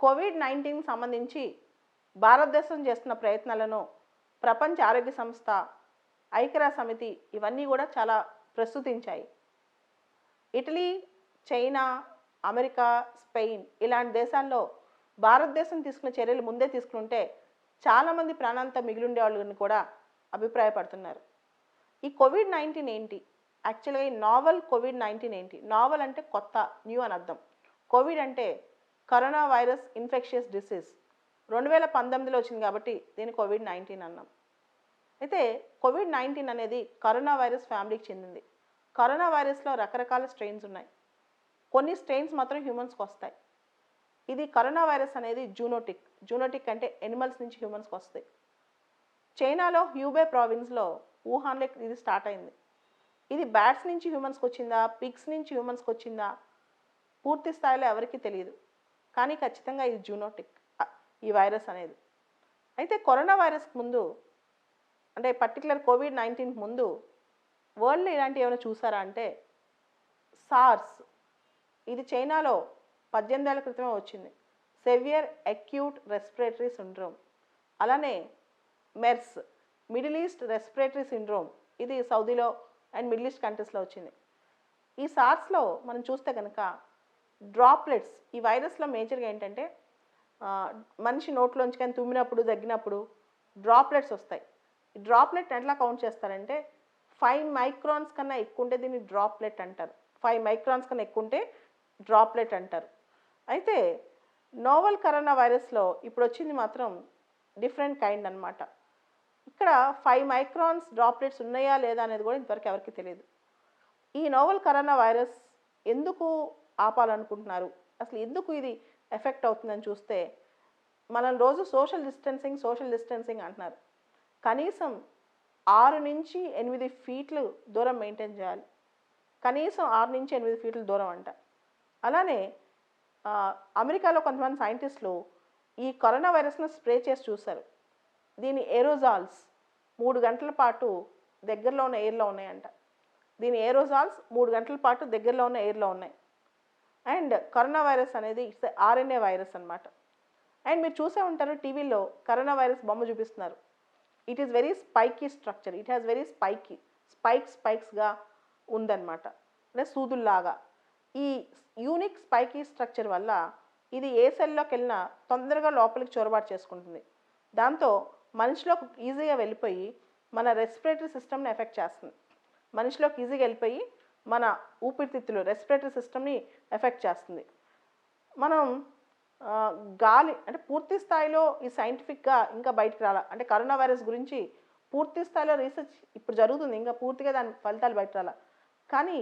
Covid nineteen సంబంధించి భారతదేశం చేస్తున్న ప్రయత్నాలను ప్రపంచ ఆరోగ్య సంస్థ ఐక్యరాజ్య సమితి ఇవన్నీ కూడా చాలా ప్రస్తుతించాయి. ఇటలీ చైనా అమెరికా స్పెయిన్ ఇలాంటి దేశాల్లో భారతదేశం తీసుకున్న చర్యలు ముందే తీసుకుంటే చాలామంది ప్రాణాంతం మిగిలిండే వాళ్ళని కూడా అభిప్రాయపడుతున్నారు. ఈ కోవిడ్ నైన్టీన్ ఏంటి? యాక్చువల్గా ఈ నావల్ కోవిడ్ నైన్టీన్ ఏంటి? నావల్ అంటే కొత్త న్యూ అని అర్థం. కోవిడ్ అంటే కరోనా వైరస్ ఇన్ఫెక్షియస్ డిసీజ్. రెండు వేల పంతొమ్మిదిలో వచ్చింది కాబట్టి దీన్ని కోవిడ్ నైన్టీన్ అన్నాం. అయితే కోవిడ్ నైన్టీన్ అనేది కరోనా వైరస్ ఫ్యామిలీకి చెందింది. కరోనా వైరస్లో రకరకాల స్ట్రెయిన్స్ ఉన్నాయి. కొన్ని స్ట్రెయిన్స్ మాత్రం హ్యూమన్స్కి వస్తాయి. ఇది కరోనా వైరస్ అనేది జూనోటిక్. జూనోటిక్ అంటే ఎనిమల్స్ నుంచి హ్యూమన్స్కి వస్తాయి. చైనాలో హ్యూబే ప్రావిన్స్లో వుహాన్లో ఇది స్టార్ట్ అయింది. ఇది బ్యాట్స్ నుంచి హ్యూమన్స్కి వచ్చిందా? పిగ్స్ నుంచి హ్యూమన్స్కి వచ్చిందా? పూర్తి స్థాయిలో ఎవరికీ తెలియదు. కానీ ఖచ్చితంగా ఇది జూనోటిక్ ఈ వైరస్ అనేది. అయితే కరోనా వైరస్ ముందు అంటే పర్టికులర్ కోవిడ్ నైన్టీన్ ముందు వరల్డ్లో ఇలాంటివి ఏమైనా చూసారా అంటే సార్స్ ఇది చైనాలో పద్దెనిమిది ఏళ్ళ క్రితమే వచ్చింది. Severe acute respiratory syndrome. అలానే MERS middle east respiratory syndrome ఇది సౌదీలో అండ్ మిడిల్ ఈస్ట్ కంట్రీస్లో వచ్చింది. ఈ సార్స్లో మనం చూస్తే కనుక డ్రాప్లెట్స్ ఈ వైరస్లో మేజర్గా ఏంటంటే మనిషి నోట్లోంచి కానీ తుమ్మినప్పుడు దగ్గినప్పుడు డ్రాప్లెట్స్ వస్తాయి. ఈ డ్రాప్లెట్ ఎట్లా కౌంట్ చేస్తారంటే ఫైవ్ మైక్రాన్స్ కన్నా ఎక్కువ ఉంటే దీన్ని డ్రాప్లెట్ అంటారు. ఫైవ్ మైక్రాన్స్ కన్నా ఎక్కువ ఉంటే డ్రాప్లెట్ అంటారు. అయితే నోవల్ కరోనా వైరస్లో ఇప్పుడు వచ్చింది మాత్రం డిఫరెంట్ కైండ్ అన్నమాట. ఇక్కడ ఫైవ్ మైక్రాన్స్ డ్రాప్లెట్స్ ఉన్నాయా లేదా అనేది కూడా ఇంతవరకు ఎవరికి తెలియదు. ఈ నోవల్ కరోనా వైరస్ ఎందుకు ఆపాలనుకుంటున్నారు. అసలు ఎందుకు ఇది ఎఫెక్ట్ అవుతుందని చూస్తే మనం రోజు సోషల్ డిస్టెన్సింగ్ సోషల్ డిస్టెన్సింగ్ అంటున్నారు. కనీసం ఆరు నుంచి ఎనిమిది ఫీట్లు దూరం మెయింటైన్ చేయాలి. కనీసం ఆరు నుంచి ఎనిమిది ఫీట్ల దూరం అంట. అలానే అమెరికాలో కొంతమంది సైంటిస్టులు ఈ కరోనా వైరస్ను స్ప్రే చేసి చూశారు. దీని ఏరోజాల్స్ మూడు గంటల పాటు దగ్గరలో ఉన్న ఎయిర్లో ఉన్నాయంట. దీని ఏరోజాల్స్ మూడు గంటల పాటు దగ్గరలో ఉన్న ఎయిర్లో ఉన్నాయి. అండ్ కరోనా వైరస్ అనేది ఇట్స్ ఆర్ఎన్ఏ వైరస్ అనమాట అండ్ మీరు చూసే ఉంటారు టీవీలో కరోనా వైరస్ బొమ్మ చూపిస్తున్నారు. It is very spiky structure it has very spiky spike స్పైక్స్గా ఉందన్నమాట. అంటే సూదుల్లాగా. ఈ యూనిక్ స్పైకీ స్ట్రక్చర్ వల్ల ఇది ఏ సెల్లోకి వెళ్ళినా తొందరగా లోపలికి చొరబాటు చేసుకుంటుంది. దాంతో మనిషిలోకి ఈజీగా వెళ్ళిపోయి మన రెస్పిరేటరీ సిస్టమ్ని ఎఫెక్ట్ చేస్తుంది. మనిషిలోకి ఈజీగా వెళ్ళిపోయి మన ఊపిరితిత్తులు రెస్పిరేటరీ సిస్టమ్ని ఎఫెక్ట్ చేస్తుంది. మనం గాలి అంటే పూర్తి స్థాయిలో ఈ సైంటిఫిక్గా ఇంకా బయటకు రాల. అంటే కరోనా వైరస్ గురించి పూర్తి స్థాయిలో రీసెర్చ్ ఇప్పుడు జరుగుతుంది. ఇంకా పూర్తిగా దాని ఫలితాలు బయట రాల. కానీ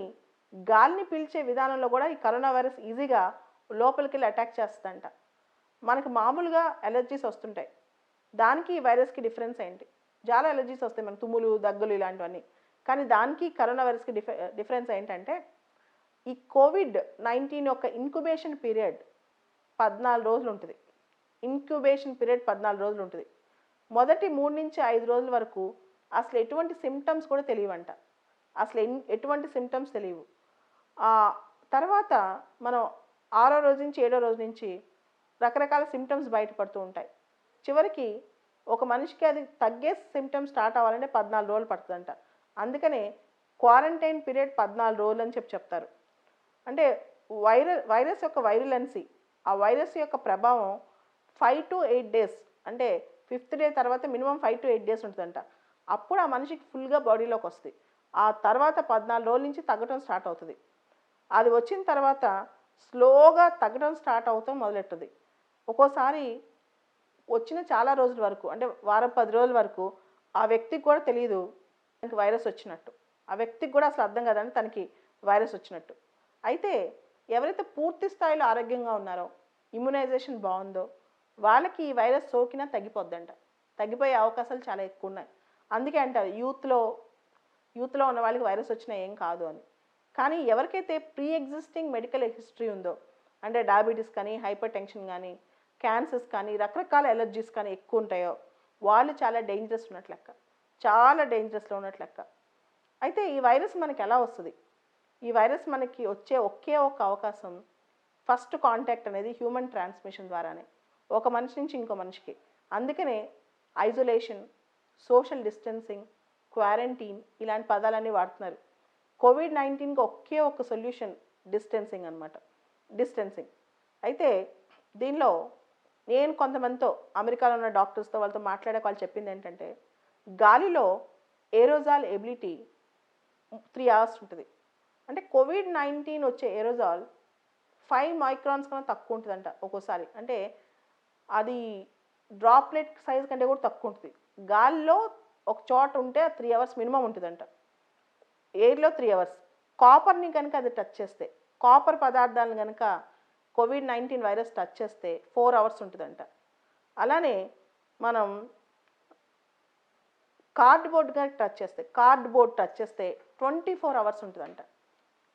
గాలిని పీల్చే విధానంలో కూడా ఈ కరోనా వైరస్ ఈజీగా లోపలికి వెళ్ళి అటాక్ చేస్తుందంట. మనకు మామూలుగా ఎలర్జీస్ వస్తుంటాయి. దానికి ఈ వైరస్కి డిఫరెన్స్ ఏంటి? చాలా ఎలర్జీస్ వస్తాయి మనకి. తుమ్ములు దగ్గులు ఇలాంటివన్నీ. కానీ దానికి కరోనా వైరస్కి డిఫ డిఫరెన్స్ ఏంటంటే ఈ కోవిడ్ నైన్టీన్ యొక్క ఇంక్యుబేషన్ పీరియడ్ పద్నాలుగు రోజులు ఉంటుంది. ఇంక్యుబేషన్ పీరియడ్ పద్నాలుగు రోజులు ఉంటుంది. మొదటి మూడు నుంచి ఐదు రోజుల వరకు అసలు ఎటువంటి సిమ్టమ్స్ కూడా తెలియవంట. అసలు ఎటువంటి సిమ్టమ్స్ తెలియవు. తర్వాత మనం ఆరో రోజు నుంచి ఏడో రోజు నుంచి రకరకాల సిమ్టమ్స్ బయటపడుతూ ఉంటాయి. చివరికి ఒక మనిషికి అది తగ్గే సిమ్టమ్స్ స్టార్ట్ అవ్వాలంటే పద్నాలుగు రోజులు పడుతుందంట. అందుకనే క్వారంటైన్ పీరియడ్ పద్నాలుగు రోజులు అని చెప్పి చెప్తారు. అంటే వైరల్ వైరస్ యొక్క వైరులెన్సీ ఆ వైరస్ యొక్క ప్రభావం ఫైవ్ టు ఎయిట్ డేస్ అంటే ఫిఫ్త్ డే తర్వాత minimum five to eight days ఉంటుందంట. అప్పుడు ఆ మనిషికి ఫుల్గా బాడీలోకి వస్తుంది. ఆ తర్వాత పద్నాలుగు రోజుల నుంచి తగ్గటం స్టార్ట్ అవుతుంది. అది వచ్చిన తర్వాత స్లోగా తగ్గడం స్టార్ట్ అవుతాం మొదలెట్టుది. ఒక్కోసారి వచ్చిన చాలా రోజుల వరకు అంటే వారం పది రోజుల వరకు ఆ వ్యక్తికి కూడా తెలియదు తనకి వైరస్ వచ్చినట్టు. ఆ వ్యక్తికి కూడా అసలు అర్థం కాదని తనకి వైరస్ వచ్చినట్టు. అయితే ఎవరైతే పూర్తి స్థాయిలో ఆరోగ్యంగా ఉన్నారో ఇమ్యునైజేషన్ బాగుందో వాళ్ళకి ఈ వైరస్ సోకినా తగ్గిపోద్దంట. తగ్గిపోయే అవకాశాలు చాలా ఎక్కువ ఉన్నాయి. అందుకే అంటారు యూత్లో యూత్లో ఉన్న వాళ్ళకి వైరస్ వచ్చినా ఏం కాదు అని. కానీ ఎవరికైతే ప్రీ ఎగ్జిస్టింగ్ మెడికల్ హిస్టరీ ఉందో అంటే డయాబెటీస్ కానీ హైపర్ టెన్షన్ కానీ క్యాన్సర్స్ కానీ రకరకాల ఎలర్జీస్ కానీ ఎక్కువ ఉంటాయో వాళ్ళు చాలా డేంజరస్ ఉన్నట్లు లెక్క. చాలా డేంజరస్లో ఉన్నట్లు లెక్క. అయితే ఈ వైరస్ మనకి ఎలా వస్తుంది? ఈ వైరస్ మనకి వచ్చే ఒకే ఒక అవకాశం ఫస్ట్ కాంటాక్ట్ అనేది హ్యూమన్ ట్రాన్స్మిషన్ ద్వారానే. ఒక మనిషి నుంచి ఇంకో మనిషికి. అందుకనే ఐసోలేషన్ సోషల్ డిస్టెన్సింగ్ క్వారంటీన్ ఇలాంటి పదాలన్నీ వాడుతున్నారు. కోవిడ్ నైన్టీన్కి ఒకే ఒక సొల్యూషన్ డిస్టెన్సింగ్ అనమాట డిస్టెన్సింగ్ అయితే దీనిలో నేను కొంతమందితో అమెరికాలో ఉన్న డాక్టర్స్తో వాళ్ళతో మాట్లాడాక వాళ్ళు చెప్పింది ఏంటంటే గాలిలో ఏరోజాల్ ఎబిలిటీ త్రీ అవర్స్ ఉంటుంది. అంటే కోవిడ్ నైన్టీన్ వచ్చే ఏరోజాల్ ఫైవ్ మైక్రాన్స్ కన్నా తక్కువ ఉంటుందంట ఒక్కోసారి. అంటే అది డ్రాప్లెట్ సైజ్ కంటే కూడా తక్కువ ఉంటుంది. గాలిలో ఒక చోట ఉంటే త్రీ అవర్స్ మినిమం ఉంటుందంట. ఎయిర్లో త్రీ అవర్స్. కాపర్ని కనుక అది టచ్ చేస్తే కాపర్ పదార్థాలను కనుక కోవిడ్ నైన్టీన్ వైరస్ టచ్ చేస్తే ఫోర్ అవర్స్ ఉంటుందంట. అలానే మనం కార్డ్బోర్డ్ కనుక టచ్ చేస్తే కార్డ్బోర్డ్ టచ్ చేస్తే ట్వంటీ ఫోర్ అవర్స్ ఉంటుందంట.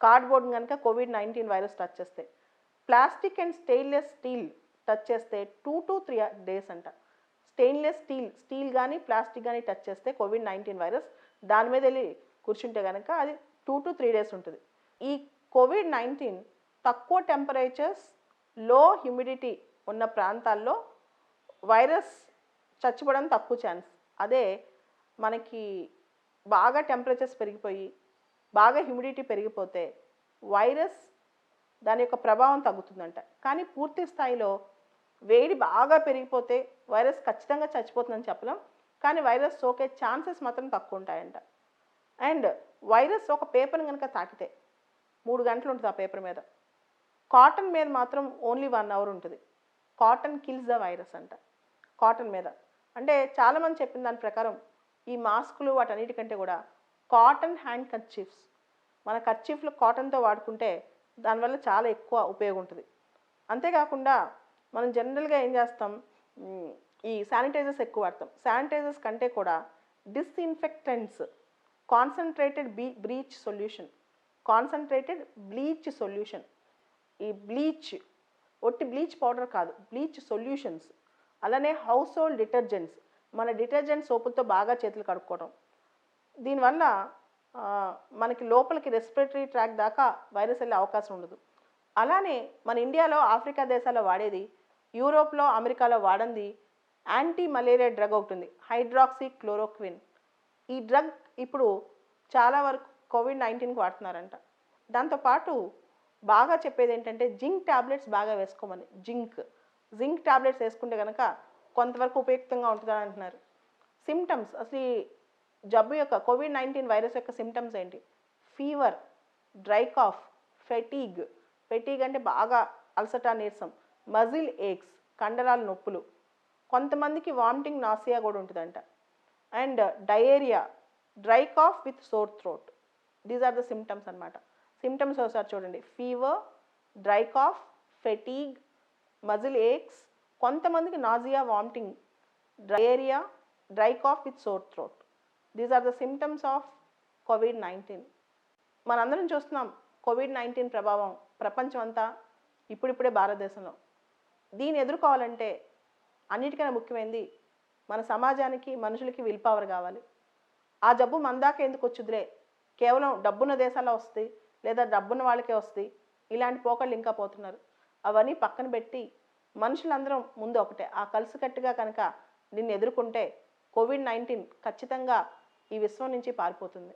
కార్డ్బోర్డ్ కనుక కోవిడ్ నైన్టీన్ వైరస్ టచ్ చేస్తే plastic and stainless steel touch చేస్తే టూ టు త్రీ డేస్ అంట. స్టెయిన్లెస్ స్టీల్ స్టీల్ కానీ ప్లాస్టిక్ కానీ టచ్ చేస్తే కోవిడ్ నైన్టీన్ వైరస్ దాని మీద వెళ్ళి కూర్చుంటే కనుక అది టూ టు త్రీ డేస్ ఉంటుంది. ఈ కోవిడ్ నైన్టీన్ తక్కువ టెంపరేచర్స్లో హ్యూమిడిటీ ఉన్న ప్రాంతాల్లో వైరస్ చచ్చిపోవడం తక్కువ ఛాన్స్. అదే మనకి బాగా టెంపరేచర్స్ పెరిగిపోయి బాగా హ్యూమిడిటీ పెరిగిపోతే వైరస్ దాని యొక్క ప్రభావం తగ్గుతుందంట. కానీ పూర్తి స్థాయిలో వేడి బాగా పెరిగిపోతే వైరస్ ఖచ్చితంగా చచ్చిపోతుందని చెప్పలేం. కానీ వైరస్ సోకే ఛాన్సెస్ మాత్రం తక్కువ ఉంటాయంట అండ్ వైరస్ ఒక పేపర్ని కనుక తాకితే మూడు గంటలు ఉంటుంది ఆ పేపర్ మీద. కాటన్ మీద మాత్రం ఓన్లీ వన్ అవర్ ఉంటుంది. కాటన్ కిల్స్ ద వైరస్ అంట. కాటన్ మీద. అంటే చాలామంది చెప్పిన దాని ప్రకారం ఈ మాస్కులు వాటన్నిటికంటే కూడా కాటన్ హ్యాండ్ కర్చీఫ్స్. మన కర్చీఫ్లు కాటన్తో వాడుకుంటే దానివల్ల చాలా ఎక్కువ ఉపయోగం ఉంటుంది అంతేకాకుండా మనం జనరల్గా ఏం చేస్తాం? ఈ శానిటైజర్స్ ఎక్కువ వాడతాం. శానిటైజర్స్ కంటే కూడా disinfectants concentrated B bleach solution concentrated bleach solution. ఈ బ్లీచ్ ఒట్టి బ్లీచ్ పౌడర్ కాదు బ్లీచ్ సొల్యూషన్స్. అలానే హౌస్ హోల్డ్ డిటర్జెంట్స్. మన డిటర్జెంట్ సోపులతో బాగా చేతులు కడుక్కోవడం దీనివల్ల మనకి లోపలికి రెస్పిరేటరీ ట్రాక్ దాకా వైరస్ వెళ్ళే అవకాశం ఉండదు. అలానే మన ఇండియాలో ఆఫ్రికా దేశాల్లో వాడేది యూరోప్లో అమెరికాలో వాడంది యాంటీ మలేరియా డ్రగ్ ఒకటి ఉంది హైడ్రాక్సీ క్లోరోక్విన్ ఈ డ్రగ్ ఇప్పుడు చాలా వరకు కోవిడ్ నైన్టీన్కి వాడుతున్నారంట. దాంతోపాటు బాగా చెప్పేది ఏంటంటే జింక్ ట్యాబ్లెట్స్ బాగా వేసుకోమని జింక్. జింక్ ట్యాబ్లెట్స్ వేసుకుంటే కనుక కొంతవరకు ఉపయుక్తంగా ఉంటుందని అంటున్నారు. సిమ్టమ్స్ అసలు ఈ జబ్బు యొక్క కోవిడ్ నైన్టీన్ వైరస్ యొక్క సిమ్టమ్స్ ఏంటి? Fever dry cough fatigue fatigue అంటే బాగా అలసట నీరసం. మజిల్ ఏక్స్ కండరాల నొప్పులు. కొంతమందికి వామిటింగ్ నాసియా కూడా ఉంటుందంట. And diarrhoea dry cough with sore throat these are the symptoms అనమాట సిమ్టమ్స్ ఒకసారి చూడండి. Fever dry cough fatigue muscle aches కొంతమందికి nausea vomiting diarrhoea dry cough with sore throat these are the symptoms of covid nineteen మనందరం చూస్తున్నాం Covid nineteen ప్రభావం ప్రపంచం అంతా ఇప్పుడిప్పుడే భారతదేశంలో. దీన్ని ఎదుర్కోవాలంటే అన్నిటికన్నా ముఖ్యమైనది మన సమాజానికి మనుషులకి విల్ పవర్ కావాలి. ఆ జబ్బు మందాక ఎందుకు వచ్చుదిలే? కేవలం డబ్బున్న దేశాల్లో వస్తుంది లేదా డబ్బున్న వాళ్ళకే వస్తుంది? ఇలాంటి పోకళ్ళు ఇంకా పోతున్నారు. అవన్నీ పక్కన పెట్టి మనుషులందరం ముందు ఒకటే. ఆ కలిసికట్టుగా కనుక దీన్ని ఎదుర్కొంటే కోవిడ్ నైన్టీన్ ఖచ్చితంగా ఈ విశ్వం నుంచి పారిపోతుంది.